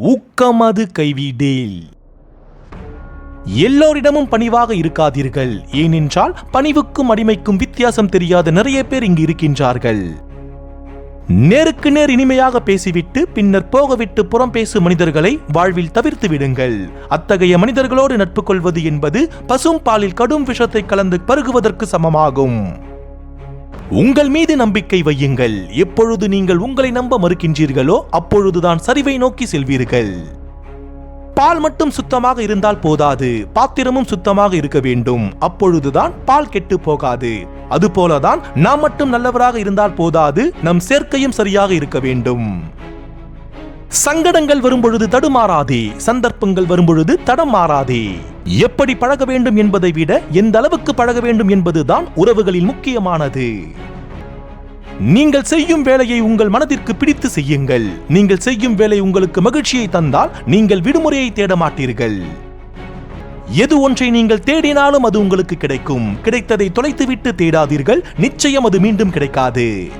ஊக்கமது கைவிடேல் எல்லோரிடமும் பணிவாக இருக்காதீர்கள். ஏனென்றால் பணிவுக்கும் அடிமைக்கும் வித்தியாசம் தெரியாத நிறைய பேர் இங்கு இருக்கின்றார்கள். நேருக்கு நேர் இனிமையாக பேசிவிட்டு பின்னர் போகவிட்டு புறம் பேசும் மனிதர்களை வாழ்வில் தவிர்த்து விடுங்கள். அத்தகைய மனிதர்களோடு நட்பு கொள்வது என்பது பசும் பாலில் கடும் விஷத்தை கலந்து பருகுவதற்கு சமமாகும். உங்கள் மீது நம்பிக்கை வையுங்கள். எப்பொழுது நீங்கள் உங்களை நம்ப மறுக்கின்றீர்களோ அப்பொழுதுதான் சரிவை நோக்கி செல்வீர்கள். பால் மட்டும் சுத்தமாக இருந்தால் போதாது. பாத்திரமும் சுத்தமாக இருக்க வேண்டும். அப்பொழுதுதான் பால் கெட்டு போகாது. அதுபோலதான் நாம் மட்டும் நல்லவராக இருந்தால் போதாது. நம் சேர்க்கையும் சரியாக இருக்க வேண்டும். சங்கடங்கள் வரும்பொழுது தடுமாறாதே. சந்தர்ப்பங்கள் வரும்பொழுது தடம் மாறாதே. எப்படி பழக வேண்டும் என்பதை விட எந்த அளவுக்கு பழக வேண்டும் என்பதுதான் உறவுகளில் முக்கியமானது. நீங்கள் செய்யும் வேலையை உங்கள் மனதிற்கு பிடித்து செய்யுங்கள். நீங்கள் செய்யும் வேலை உங்களுக்கு மகிழ்ச்சியை தந்தால் நீங்கள் விடுமுறையை தேட மாட்டீர்கள். எது ஒன்றை நீங்கள் தேடினாலும் அது உங்களுக்கு கிடைக்கும். கிடைத்ததை தொலைத்துவிட்டு தேடாதீர்கள். நிச்சயம் அது மீண்டும் கிடைக்காது.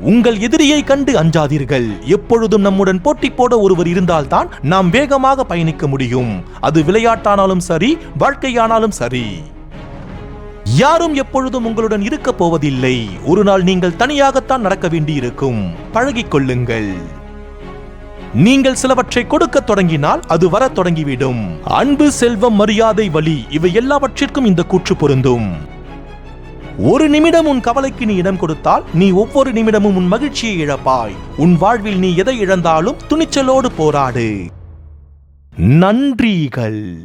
உங்கள் எதிரியை கண்டு அஞ்சாதீர்கள். எப்பொழுதும் நம்முடன் போட்டி போட ஒருவர் இருந்தால்தான் நாம் வேகமாக பயணிக்க முடியும். அது விளையாட்டானாலும் சரி வாழ்க்கையானாலும் சரி. யாரும் எப்பொழுதும் உங்களுடன் இருக்க போவதில்லை. ஒரு நாள் நீங்கள் தனியாகத்தான் நடக்க வேண்டியிருக்கும். பழகிக் கொள்ளுங்கள். நீங்கள் சிலவற்றை கொடுக்க தொடங்கினால் அது வரத் தொடங்கிவிடும். அன்பு செல்வம் மரியாதை வலி இவை எல்லாவற்றிற்கும் இந்த கூற்று பொருந்தும். ஒரு நிமிடம் உன் கவலைக்கு நீ இடம் கொடுத்தால் நீ ஒவ்வொரு நிமிடமும் உன் மகிழ்ச்சியை இழப்பாய். உன் வாழ்வில் நீ எதை இழந்தாலும் துணிச்சலோடு போராடு. நன்றிகள்.